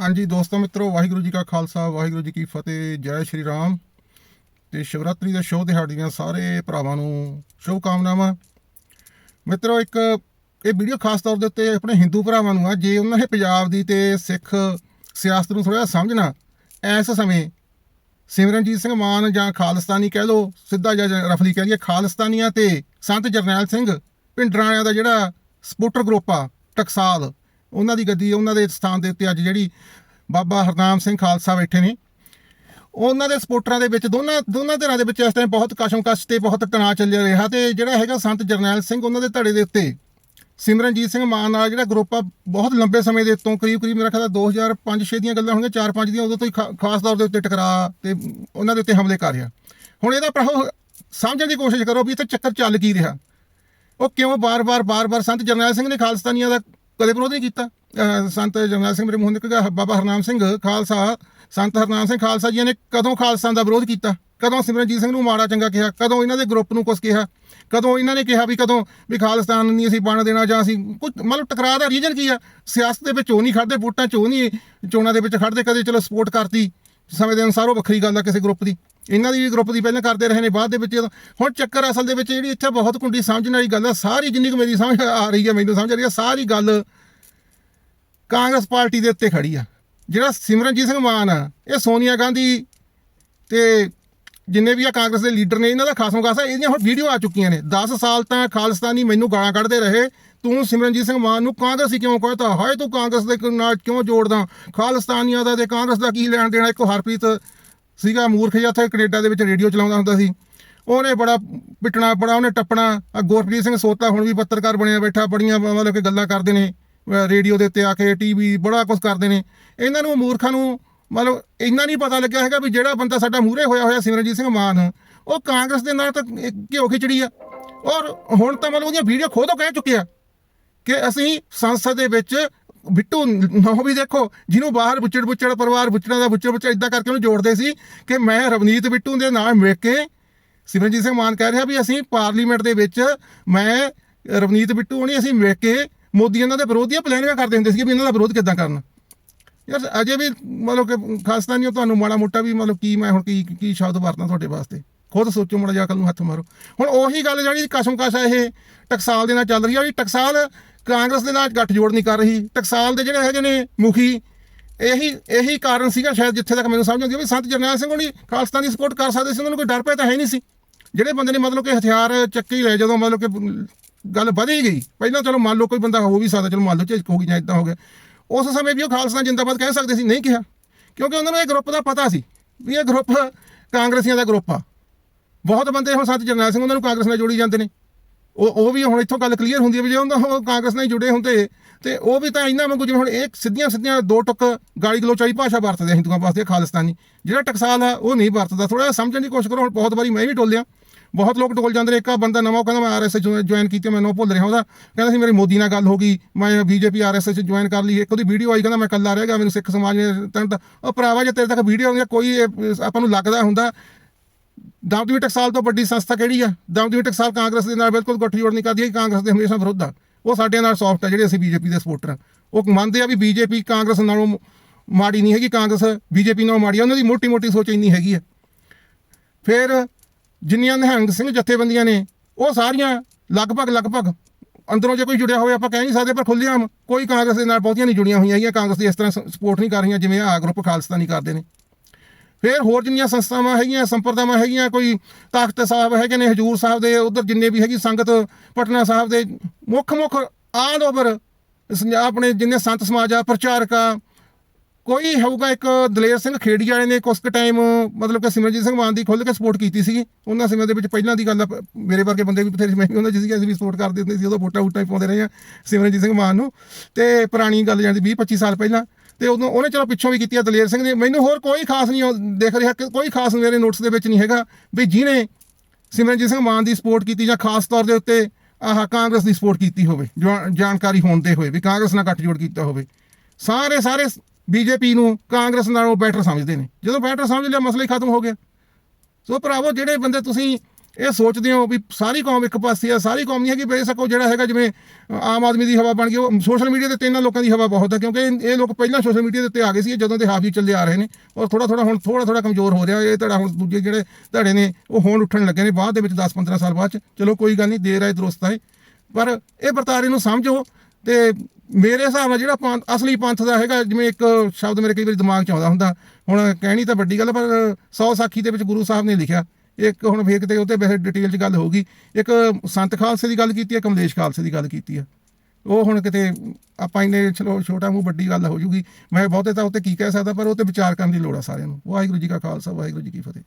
ਹਾਂਜੀ ਦੋਸਤੋ ਮਿੱਤਰੋ, ਵਾਹਿਗੁਰੂ ਜੀ ਕਾ ਖਾਲਸਾ, ਵਾਹਿਗੁਰੂ ਜੀ ਕੀ ਫਤਿਹ, ਜੈ ਸ਼੍ਰੀ ਰਾਮ। ਤੇ ਸ਼ਿਵਰਾਤਰੀ ਦੇ ਸ਼ੁਭ ਦਿਹਾੜੇ ਦੀਆਂ ਸਾਰੇ ਭਰਾਵਾਂ ਨੂੰ ਸ਼ੁਭ ਕਾਮਨਾਵਾਂ ਮਿੱਤਰੋ, ਇੱਕ ਇਹ ਵੀਡੀਓ ਖਾਸ ਤੌਰ ਦੇ ਉੱਤੇ ਆਪਣੇ ਹਿੰਦੂ ਭਰਾਵਾਂ ਨੂੰ ਆ, ਜੇ ਉਹਨਾਂ ਨੇ ਪੰਜਾਬ ਦੀ ਤੇ ਸਿੱਖ ਸਿਆਸਤ ਨੂੰ ਥੋੜਾ ਸਮਝਣਾ ਇਸ ਸਮੇਂ ਸਿਮਰਨਜੀਤ ਸਿੰਘ ਮਾਨ ਜਾਂ ਖਾਲਸਤਾਨੀ ਕਹਿ ਲੋ ਸਿੱਧਾ ਜਾਂ ਜਾਂ ਰਫਲੀ ਕਹਿ ਲਈਏ, ਖਾਲਸਤਾਨੀਆਂ ਤੇ ਸੰਤ ਜਰਨੈਲ ਸਿੰਘ ਪਿੰਡਰਾਣਿਆਂ ਦਾ ਜਿਹੜਾ ਸਪੋਰਟਰ ਗਰੁੱਪ ਆ, ਟਕਸਾਲ। ਉਹਨਾਂ ਦੀ ਗੱਦੀ, ਉਹਨਾਂ ਦੇ ਸਥਾਨ ਦੇ ਉੱਤੇ ਅੱਜ ਜਿਹੜੀ ਬਾਬਾ ਹਰਨਾਮ ਸਿੰਘ ਖਾਲਸਾ ਬੈਠੇ ਨੇ। ਉਹਨਾਂ ਦੇ ਸਪੋਰਟਰਾਂ ਦੇ ਵਿੱਚ, ਦੋਨਾਂ ਦੋਨਾਂ ਧਿਰਾਂ ਦੇ ਵਿੱਚ ਇਸ ਟਾਈਮ ਬਹੁਤ ਕਸ਼ਮਕਸ਼ ਤੇ ਬਹੁਤ ਤਣਾਅ ਚੱਲਿਆ ਰਿਹਾ ਤੇ ਜਿਹੜਾ ਹੈਗਾ ਸੰਤ ਜਰਨੈਲ ਸਿੰਘ ਉਹਨਾਂ ਦੇ ਧੜੇ ਦੇ ਉੱਤੇ, ਸਿਮਰਨਜੀਤ ਸਿੰਘ ਮਾਨ ਨਾਲ ਜਿਹੜਾ ਗਰੁੱਪ ਆ, ਬਹੁਤ ਲੰਬੇ ਸਮੇਂ ਦੇ ਤੋਂ ਕਰੀਬ ਕਰੀਬ ਮੇਰਾ ਖਿਆਲ 2005-6 ਦੀਆਂ ਗੱਲਾਂ ਹੋਣਗੀਆਂ 4-5 ਦੀਆਂ, ਉਦੋਂ ਤੋਂ ਹੀ ਖਾ- ਖਾਸ ਤੌਰ ਦੇ ਉੱਤੇ ਟਕਰਾ ਤੇ ਉਹਨਾਂ ਦੇ ਉੱਤੇ ਹਮਲੇ ਕਰ ਰਿਹਾ। ਹੁਣ ਇਹਦਾ ਪ੍ਰਭਾਵ ਸਮਝਣ ਦੀ ਕੋਸ਼ਿਸ਼ ਕਰੋ ਵੀ ਇੱਥੇ ਚੱਕਰ ਚੱਲ ਕੀ ਰਿਹਾ। ਉਹ ਕਿਉਂ ਬਾਰ-ਬਾਰ ਬਾਰ-ਬਾਰ ਸੰਤ ਜਰਨੈਲ ਸਿੰਘ ਨੇ ਖਾਲਸਤਾਨੀਆਂ ਦਾ ਕਦੇ ਵਿਰੋਧ ਨਹੀਂ ਕੀਤਾ। ਸੰਤ ਜਰਨੈਲ ਸਿੰਘ ਮੇਰੇ ਮੂੰਹ ਨਿਕਲਿਆ ਬਾਬਾ ਹਰਨਾਮ ਸਿੰਘ ਖਾਲਸਾ, ਸੰਤ ਹਰਨਾਮ ਸਿੰਘ ਖਾਲਸਾ ਜੀ ਨੇ ਕਦੋਂ ਖਾਲਸਾ ਦਾ ਵਿਰੋਧ ਕੀਤਾ? ਕਦੋਂ ਸਿਮਰਨਜੀਤ ਸਿੰਘ ਨੂੰ ਮਾੜਾ ਚੰਗਾ ਕਿਹਾ? ਕਦੋਂ ਇਹਨਾਂ ਦੇ ਗਰੁੱਪ ਨੂੰ ਕੁਝ ਕਿਹਾ? ਕਦੋਂ ਇਹਨਾਂ ਨੇ ਕਿਹਾ ਵੀ ਕਦੋਂ ਵੀ ਖਾਲਿਸਤਾਨ ਨਹੀਂ ਅਸੀਂ ਬਣ ਦੇਣਾ ਜਾਂ ਅਸੀਂ ਕੁਝ ਮਤਲਬ ਟਕਰਾਅ ਦਾ ਰੀਜਨ ਕੀ ਆ? ਸਿਆਸਤ ਦੇ ਵਿੱਚ ਉਹ ਨਹੀਂ ਖੜਦੇ ਵੋਟਾਂ 'ਚ ਉਹ ਨਹੀਂ ਚੋਣਾਂ ਦੇ ਵਿੱਚ ਖੜਦੇ ਕਦੇ ਚਲੋ ਸਪੋਰਟ ਕਰਤੀ। ਸਮੇਂ ਦੇ ਅਨੁਸਾਰ ਉਹ ਵੱਖਰੀ ਗੱਲ ਆ ਕਿਸੇ ਗਰੁੱਪ ਦੀ। ਇਹਨਾਂ ਦੀ ਵੀ ਗਰੁੱਪ ਦੀ ਪਹਿਲਾਂ ਕਰਦੇ ਰਹੇ ਨੇ, ਬਾਅਦ ਦੇ ਵਿੱਚ ਹੁਣ ਚੱਕਰ ਅਸਲ ਦੇ ਵਿੱਚ ਜਿਹੜੀ ਇੱਥੇ ਬਹੁਤ ਕੁੰਡੀ ਸਮਝਣ ਵਾਲੀ ਗੱਲ ਆ, ਸਾਰੀ ਜਿੰਨੀ ਕੁ ਮੇਰੀ ਸਮਝ ਆ ਰਹੀ ਹੈ ਮੈਨੂੰ ਸਮਝ ਆ ਰਹੀ ਹੈ ਸਾਰੀ ਗੱਲ ਕਾਂਗਰਸ ਪਾਰਟੀ ਦੇ ਉੱਤੇ ਖੜੀ ਆ। ਜਿਹੜਾ ਸਿਮਰਨਜੀਤ ਸਿੰਘ ਮਾਨ ਆ, ਇਹ ਸੋਨੀਆ ਗਾਂਧੀ ਤੇ ਜਿੰਨੇ ਵੀ ਆ ਕਾਂਗਰਸ ਦੇ ਲੀਡਰ ਨੇ, ਇਹਨਾਂ ਦਾ ਖਾਸਮ ਖਾਸਾ ਇਹਦੀਆਂ ਹੁਣ ਵੀਡੀਓ ਆ ਚੁੱਕੀਆਂ ਨੇ। 10 ਸਾਲ ਤਾਂ ਖਾਲਿਸਤਾਨੀ ਮੈਨੂੰ ਗਾਲਾਂ ਕੱਢਦੇ ਰਹੇ, ਤੂੰ ਸਿਮਰਨਜੀਤ ਸਿੰਘ ਮਾਨ ਨੂੰ ਕਾਂਗਰਸੀ ਕਿਉਂ ਕਹਤਾ? ਹਾਏ ਤੂੰ ਕਾਂਗਰਸ ਦੇ ਨਾਲ ਕਿਉਂ ਜੋੜਦਾ? ਖਾਲਿਸਤਾਨੀਆਂ ਦਾ ਤੇ ਕਾਂਗਰਸ ਦਾ ਕੀ ਲੈਣ ਦੇਣਾ ਇੱਕ ਹਰਪ੍ਰੀਤ ਸੀਗਾ ਮੂਰਖ ਜਿਹਾ, ਉੱਥੇ ਕੈਨੇਡਾ ਦੇ ਵਿੱਚ ਰੇਡੀਓ ਚਲਾਉਂਦਾ ਹੁੰਦਾ ਸੀ। ਉਹਨੇ ਬੜਾ ਪਿੱਟਣਾ, ਬੜਾ ਉਹਨੇ ਟੱਪਣਾ। ਆਹ ਗੁਰਪ੍ਰੀਤ ਸਿੰਘ ਸੋਤਾ ਹੁਣ ਵੀ ਪੱਤਰਕਾਰ ਬਣਿਆ ਬੈਠਾ, ਬੜੀਆਂ ਮਤਲਬ ਕਿ ਗੱਲਾਂ ਕਰਦੇ ਨੇ ਰੇਡੀਓ ਦੇ ਉੱਤੇ ਆ ਕੇ, ਟੀਵੀ ਬੜਾ ਕੁਝ ਕਰਦੇ ਨੇ। ਇਹਨਾਂ ਨੂੰ ਮੂਰਖਾਂ ਨੂੰ ਮਤਲਬ ਇੰਨਾ ਨਹੀਂ ਪਤਾ ਲੱਗਿਆ ਹੈਗਾ ਵੀ ਜਿਹੜਾ ਬੰਦਾ ਸਾਡਾ ਮੂਹਰੇ ਹੋਇਆ ਹੋਇਆ ਸਿਮਰਨਜੀਤ ਸਿੰਘ ਮਾਨ, ਉਹ ਕਾਂਗਰਸ ਦੇ ਨਾਲ ਤਾਂ ਘਿਓ ਖਿਚੜੀ ਆ। ਔਰ ਹੁਣ ਤਾਂ ਮਤਲਬ ਉਹਦੀਆਂ ਵੀਡੀਓ ਖੁਦ ਉਹ ਕਹਿ ਚੁੱਕਿਆ ਕਿ ਅਸੀਂ ਸੰਸਦ ਦੇ ਵਿੱਚ ਬਿੱਟੂ ਨੋ ਵੀ ਦੇਖੋ, ਜਿਹਨੂੰ ਬਾਹਰ ਬੁੱਚੜ ਬੁੱਚੜ ਪਰਿਵਾਰ ਬੁੱਚੜਾਂ ਦਾ ਬੁੱਚੜ ਬੁੱਚੜ ਇਦਾਂ ਕਰਕੇ ਉਹਨੂੰ ਜੋੜਦੇ ਸੀ ਕਿ ਮੈਂ ਰਵਨੀਤ ਬਿੱਟੂ ਦੇ ਨਾਲ ਮਿਲ ਕੇ ਸਿਮਰਨਜੀਤ ਸਿੰਘ ਮਾਨ ਕਹਿ ਰਿਹਾ ਵੀ ਅਸੀਂ ਪਾਰਲੀਮੈਂਟ ਦੇ ਵਿੱਚ ਮੈਂ, ਰਵਨੀਤ ਬਿੱਟੂ ਹੋਣੀ, ਅਸੀਂ ਮਿਲ ਕੇ ਮੋਦੀ ਇਹਨਾਂ ਦੇ ਵਿਰੋਧੀਆਂ ਪਲੈਨਿੰਗਾਂ ਕਰਦੇ ਹੁੰਦੇ ਸੀ ਵੀ ਇਹਨਾਂ ਦਾ ਵਿਰੋਧ ਕਿੱਦਾਂ ਕਰਨਾ। ਯਾਰ, ਅਜੇ ਵੀ ਮਤਲਬ ਕਿ ਖਾਸਤਾ ਨਹੀਂ ਤੁਹਾਨੂੰ ਮਾੜਾ ਮੋਟਾ ਵੀ ਮਤਲਬ ਕੀ ਮੈਂ ਹੁਣ ਕੀ ਕੀ ਸ਼ਬਦ ਵਰਤਾਂ ਤੁਹਾਡੇ ਵਾਸਤੇ। ਖੁਦ ਸੋਚੋ ਮਾੜਾ ਜਿਹਾ ਕੱਲ ਨੂੰ ਹੱਥ ਮਾਰੋ। ਹੁਣ ਉਹੀ ਗੱਲ ਜਿਹੜੀ ਕਸ਼ਮਕਸ਼ ਹੈ ਇਹ ਟਕਸਾਲ ਦੇ ਨਾਲ ਚੱਲ ਰਹੀ ਹੈ ਵੀ ਟਕਸਾਲ ਕਾਂਗਰਸ ਦੇ ਨਾਲ ਗੱਠਜੋੜ ਨਹੀਂ ਕਰ ਰਹੀ। ਟਕਸਾਲ ਦੇ ਜਿਹੜੇ ਹੈਗੇ ਨੇ ਮੁਖੀ, ਇਹੀ ਇਹੀ ਕਾਰਨ ਸੀਗਾ ਸ਼ਾਇਦ ਜਿੱਥੇ ਤੱਕ ਮੈਨੂੰ ਸਮਝ ਆਉਂਦੀ ਹੈ ਵੀ ਸੰਤ ਜਰਨੈਲ ਸਿੰਘ ਹੋਣੀ ਖਾਲਸਤਾਨ ਦੀ ਸਪੋਰਟ ਕਰ ਸਕਦੇ ਸੀ, ਉਹਨਾਂ ਨੂੰ ਕੋਈ ਡਰ ਪਿਆ ਤਾਂ ਹੈ ਨਹੀਂ ਸੀ। ਜਿਹੜੇ ਬੰਦੇ ਨੇ ਮਤਲਬ ਕਿ ਹਥਿਆਰ ਚੱਕੀ ਹੀ ਲਏ, ਜਦੋਂ ਮਤਲਬ ਕਿ ਗੱਲ ਵਧੀ ਗਈ, ਪਹਿਲਾਂ ਚਲੋ ਮੰਨ ਲਓ ਕੋਈ ਬੰਦਾ ਹੋ ਵੀ ਸਕਦਾ, ਚਲੋ ਮੰਨ ਲਓ ਝਿਜਕ ਹੋ ਗਈ ਜਾਂ ਇਦਾਂ ਹੋ ਗਿਆ। ਉਸ ਸਮੇਂ ਵੀ ਉਹ ਖਾਲਸਾ ਜਿੰਦਾਬਾਦ ਕਹਿ ਸਕਦੇ ਸੀ, ਨਹੀਂ ਕਿਹਾ। ਕਿਉਂਕਿ ਉਹਨਾਂ ਨੂੰ ਇਹ ਗਰੁੱਪ ਦਾ ਪਤਾ ਸੀ ਵੀ ਇਹ ਗਰੁੱਪ ਕਾਂਗਰਸੀਆਂ ਦਾ ਗਰੁੱਪ ਆ। ਬਹੁਤ ਬੰਦੇ ਹੁਣ ਸੰਤ ਜਰਨੈਲ ਸਿੰਘ ਉਹਨਾਂ ਨੂੰ ਕਾਂਗਰਸ ਨਾਲ ਜੋੜੀ ਜਾਂਦੇ ਨੇ। ਉਹ ਉਹ ਵੀ ਹੁਣ ਇੱਥੋਂ ਗੱਲ ਕਲੀਅਰ ਹੁੰਦੀ ਹੈ ਵੀ ਜੇ ਉਹਨਾਂ ਉਹ ਕਾਂਗਰਸ ਨਾਲ ਜੁੜੇ ਹੁੰਦੇ ਤੇ ਉਹ ਵੀ ਤਾਂ ਇੰਨਾ ਵਾਂਗੂ ਜਿਵੇਂ ਹੁਣ ਇਹ ਸਿੱਧੀਆਂ ਸਿੱਧੀਆਂ ਦੋ ਟੁੱਕ ਗਾਲੀ ਗਲੋਚ ਭਾਸ਼ਾ ਵਰਤਦੇ ਆ ਹਿੰਦੂਆਂ ਵਾਸਤੇ ਖਾਲਿਸਤਾਨੀ। ਜਿਹੜਾ ਟਕਸਾਲ ਆ ਉਹ ਨਹੀਂ ਵਰਤਦਾ। ਥੋੜਾ ਸਮਝਣ ਦੀ ਕੋਸ਼ਿਸ਼ ਕਰੋ ਹੁਣ ਬਹੁਤ ਵਾਰੀ ਮੈਂ ਵੀ ਟੋਲਿਆ। ਬਹੁਤ ਲੋਕ ਟੋਲ ਜਾਂਦੇ ਨੇ ਇੱਕ ਆ ਬੰਦਾ ਨਵਾਂ ਕਹਿੰਦਾ ਮੈਂ ਆਰਐਸਐਸ ਜੁਆਇਨ ਕੀਤੀ ਮੈਂ ਨੋ ਭੁੱਲ ਰਿਹਾ ਉਹਦਾ। ਕਹਿੰਦਾ ਸੀ ਮੇਰੀ ਮੋਦੀ ਨਾਲ ਗੱਲ ਹੋ ਗਈ ਮੈਂ ਬੀਜੇਪੀ ਆਰਐਸਐਸ ਜੁਆਇਨ ਕਰ ਲਈ। ਇੱਕ ਉਹਦੀ ਵੀਡੀਓ ਆਈ ਕਹਿੰਦਾ ਮੈਂ ਕੱਲਾ ਰਹਿ ਗਿਆ ਮੈਨੂੰ ਸਿੱਖ ਸਮਾਜ ਨੇ ਤੈਨੂੰ ਤਾਂ ਉਹ ਭਰਾਵਾ ਜੇ ਤੇਰੇ ਤੱਕ ਵੀਡੀਓ ਆਉਂਦੀ ਆ, ਕੋਈ ਆਪਾਂ ਨੂੰ ਲੱਗਦਾ ਹੁੰਦਾ। ਦਮਦਮੀ ਟਕਸਾਲ ਤੋਂ ਵੱਡੀ ਸੰਸਥਾ ਕਿਹੜੀ ਆ? ਦਮਦਮੀ ਟਕਸਾਲ ਕਾਂਗਰਸ ਦੇ ਨਾਲ ਬਿਲਕੁਲ ਗੱਠਜੋੜ ਨਹੀਂ ਕਰਦੀ ਹੈ ਕਾਂਗਰਸ ਦੇ ਹਮੇਸ਼ਾ ਵਿਰੋਧ ਆ। ਉਹ ਸਾਡੇ ਨਾਲ ਸੌਫਟ ਆ, ਜਿਹੜੇ ਅਸੀਂ ਬੀਜੇਪੀ ਦੇ ਸਪੋਰਟਰ ਆ। ਉਹ ਮੰਨਦੇ ਆ ਵੀ ਬੀਜੇਪੀ ਕਾਂਗਰਸ ਨਾਲੋਂ ਮਾੜੀ ਨਹੀਂ ਹੈਗੀ, ਕਾਂਗਰਸ ਬੀਜੇਪੀ ਨਾਲੋਂ ਮਾੜੀ ਆ, ਉਹਨਾਂ ਦੀ ਮੋਟੀ ਮੋਟੀ ਸੋਚ ਇੰਨੀ ਹੈਗੀ ਆ। ਫਿਰ ਜਿੰਨੀਆਂ ਨਿਹੰਗ ਸਿੰਘ ਜਥੇਬੰਦੀਆਂ ਨੇ, ਉਹ ਸਾਰੀਆਂ ਲਗਭਗ ਲਗਭਗ ਅੰਦਰੋਂ ਜੇ ਕੋਈ ਜੁੜਿਆ ਹੋਵੇ ਆਪਾਂ ਕਹਿ ਨਹੀਂ ਸਕਦੇ, ਪਰ ਖੁੱਲ੍ਹੇਆਮ ਕੋਈ ਕਾਂਗਰਸ ਦੇ ਨਾਲ ਬਹੁਤੀਆਂ ਨਹੀਂ ਜੁੜੀਆਂ ਹੋਈਆਂ ਹੈਗੀਆਂ, ਕਾਂਗਰਸ ਦੀ ਇਸ ਤਰ੍ਹਾਂ ਸਪੋਰਟ ਨਹੀਂ ਕਰ ਰਹੀਆਂ, ਜਿਵੇਂ ਆ ਗਰੁੱਪ ਖਾਲਸਤਾਨੀ ਕਰਦੇ ਨੇ। ਫਿਰ ਹੋਰ ਜਿੰਨੀਆਂ ਸੰਸਥਾਵਾਂ ਹੈਗੀਆਂ, ਸੰਪਰਦਾਵਾਂ ਹੈਗੀਆਂ, ਕੋਈ ਤਖਤ ਸਾਹਿਬ ਹੈਗੇ ਨੇ, ਹਜੂਰ ਸਾਹਿਬ ਦੇ, ਉਧਰ ਜਿੰਨੇ ਵੀ ਹੈਗੀ ਸੰਗਤ, ਪਟਨਾ ਸਾਹਿਬ ਦੇ ਮੁੱਖ ਮੁੱਖ ਆਲ ਓਵਰ ਆਪਣੇ ਜਿੰਨੇ ਸੰਤ ਸਮਾਜ ਆ, ਪ੍ਰਚਾਰਕ ਆ, ਕੋਈ ਹੋਊਗਾ ਇੱਕ ਦਲੇਰ ਸਿੰਘ ਖੇੜੀ ਵਾਲੇ ਨੇ ਕੁਝ ਕੁ ਟਾਈਮ ਮਤਲਬ ਕਿ ਸਿਮਰਜੀਤ ਸਿੰਘ ਮਾਨ ਦੀ ਖੁੱਲ੍ਹ ਕੇ ਸਪੋਰਟ ਕੀਤੀ ਸੀਗੀ। ਉਹਨਾਂ ਸਮੇਂ ਦੇ ਵਿੱਚ ਪਹਿਲਾਂ ਦੀ ਗੱਲ ਮੇਰੇ ਵਰਗੇ ਬੰਦੇ ਵੀ ਬਥੇਰੇ ਮੈਂ ਵੀ ਉਹਨਾਂ ਜਿਹਦੀ ਅਸੀਂ ਵੀ ਸਪੋਰਟ ਕਰਦੇ ਹੁੰਦੇ ਸੀ, ਉਦੋਂ ਵੋਟਾਂ ਵੋਟਾਂ ਹੀ ਪਾਉਂਦੇ ਰਹੇ ਆ ਸਿਮਰਜੀਤ ਸਿੰਘ ਮਾਨ ਨੂੰ। ਤੇ ਪੁਰਾਣੀ ਗੱਲ ਜਾਂਦੀ 20 25 ਸਾਲ ਪਹਿਲਾਂ ਤੇ ਉਦੋਂ ਉਹਨੇ ਚਲੋ ਪਿੱਛੋਂ ਵੀ ਕੀਤੀ ਆ ਦਲੇਰ ਸਿੰਘ ਨੇ ਮੈਨੂੰ ਹੋਰ ਕੋਈ ਖਾਸ ਨਹੀਂ ਉਹ ਦੇਖ ਰਿਹਾ ਕਿ ਕੋਈ ਖਾਸ ਮੇਰੇ ਨੋਟਸ ਦੇ ਵਿੱਚ ਨਹੀਂ ਹੈਗਾ ਵੀ ਜਿਹਨੇ ਸਿਮਰਨਜੀਤ ਸਿੰਘ ਮਾਨ ਦੀ ਸਪੋਰਟ ਕੀਤੀ ਜਾਂ ਖਾਸ ਤੌਰ ਦੇ ਉੱਤੇ ਆਹ ਕਾਂਗਰਸ ਦੀ ਸਪੋਰਟ ਕੀਤੀ ਹੋਵੇ, ਜਾਣ- ਜਾਣਕਾਰੀ ਹੋਣ ਦੇ ਹੋਏ, ਵੀ ਕਾਂਗਰਸ ਨਾਲ ਗੱਠਜੋੜ ਕੀਤਾ ਹੋਵੇ। ਸਾਰੇ ਸਾਰੇ ਬੀਜੇਪੀ ਨੂੰ ਕਾਂਗਰਸ ਨਾਲੋਂ ਬੈਟਰ ਸਮਝਦੇ ਨੇ। ਜਦੋਂ ਬੈਟਰ ਸਮਝ ਲਿਆ, ਮਸਲਾ ਹੀ ਖਤਮ ਹੋ ਗਿਆ। ਸੋ ਭਰਾਵੋ, ਜਿਹੜੇ ਬੰਦੇ ਤੁਸੀਂ ਇਹ ਸੋਚਦੇ ਹੋ ਵੀ ਸਾਰੀ ਕੌਮ ਇੱਕ ਪਾਸੇ ਆ ਸਾਰੀ ਕੌਮ ਨਹੀਂ ਹੈਗੀ ਬੇਸ਼ੱਕ ਉਹ ਜਿਹੜਾ ਹੈਗਾ ਜਿਵੇਂ ਆਮ ਆਦਮੀ ਦੀ ਹਵਾ ਬਣ ਗਈ ਉਹ ਸੋਸ਼ਲ ਮੀਡੀਆ ਤੇ ਤਿੰਨਾਂ ਲੋਕਾਂ ਦੀ ਹਵਾ ਬਹੁਤ ਹੈ ਕਿਉਂਕਿ ਇਹ ਲੋਕ ਪਹਿਲਾਂ ਸੋਸ਼ਲ ਮੀਡੀਆ ਦੇ ਉੱਤੇ ਆ ਗਏ ਸੀ ਜਦੋਂ ਦੇ ਹਾਫ਼ੀ ਚੱਲੇ ਆ ਰਹੇ ਨੇ ਔਰ ਥੋੜਾ ਥੋੜਾ ਹੁਣ ਥੋੜਾ ਥੋੜਾ ਕਮਜ਼ੋਰ ਹੋ ਰਿਹਾ ਇਹ ਧੜਾ ਹੁਣ ਦੂਜੇ ਜਿਹੜੇ ਧੜੇ ਨੇ ਉਹ ਹੋਣ ਉੱਠਣ ਲੱਗੇ ਨੇ ਬਾਅਦ ਦੇ ਵਿੱਚ 10-15 ਸਾਲ ਬਾਅਦ ਚ ਚਲੋ ਕੋਈ ਗੱਲ ਨਹੀਂ ਦੇਰ ਆਏ ਦਰੁਸਤ ਆਏ ਪਰ ਇਹ ਵਰਤਾਰੇ ਨੂੰ ਸਮਝੋ ਤੇ ਮੇਰੇ ਹਿਸਾਬ ਨਾਲ ਜਿਹੜਾ ਪੰਥ ਅਸਲੀ ਪੰਥ ਦਾ ਹੈਗਾ ਜਿਵੇਂ ਇੱਕ ਸ਼ਬਦ ਮੇਰੇ ਕਈ ਵਾਰੀ ਦਿਮਾਗ 'ਚ ਆਉਂਦਾ ਹੁੰਦਾ ਹੁਣ ਕਹਿਣੀ ਤਾਂ ਵੱਡੀ ਗੱਲ ਆ, ਪਰ 100 ਸਾਖੀ ਦੇ ਵਿੱਚ ਗੁਰੂ ਸਾਹਿਬ ਨੇ ਲਿਖਿਆ ਇੱਕ ਹੁਣ ਫੇਰ ਕਿਤੇ ਉੱਤੇ ਵੈਸੇ ਡਿਟੇਲ 'ਚ ਗੱਲ ਹੋਊਗੀ ਇੱਕ ਸੰਤ ਖਾਲਸੇ ਦੀ ਗੱਲ ਕੀਤੀ ਹੈ ਕਮਲੇਸ਼ ਖਾਲਸੇ ਦੀ ਗੱਲ ਕੀਤੀ ਹੈ। ਉਹ ਹੁਣ ਕਿਤੇ ਆਪਾਂ ਇਹਨੇ ਚਲੋ ਛੋਟਾ ਮੂੰਹ ਵੱਡੀ ਗੱਲ ਹੋ ਜੂਗੀ, ਮੈਂ ਬਹੁਤੇ ਤਾਂ ਉੱਤੇ ਕੀ ਕਹਿ ਸਕਦਾ, ਪਰ ਉਹ ਤੇ ਵਿਚਾਰ ਕਰਨ ਦੀ ਲੋੜ ਆ ਸਾਰਿਆਂ ਨੂੰ। ਵਾਹਿਗੁਰੂ ਜੀ ਕਾ ਖਾਲਸਾ, ਵਾਹਿਗੁਰੂ ਜੀ ਕੀ ਫਤਿਹ।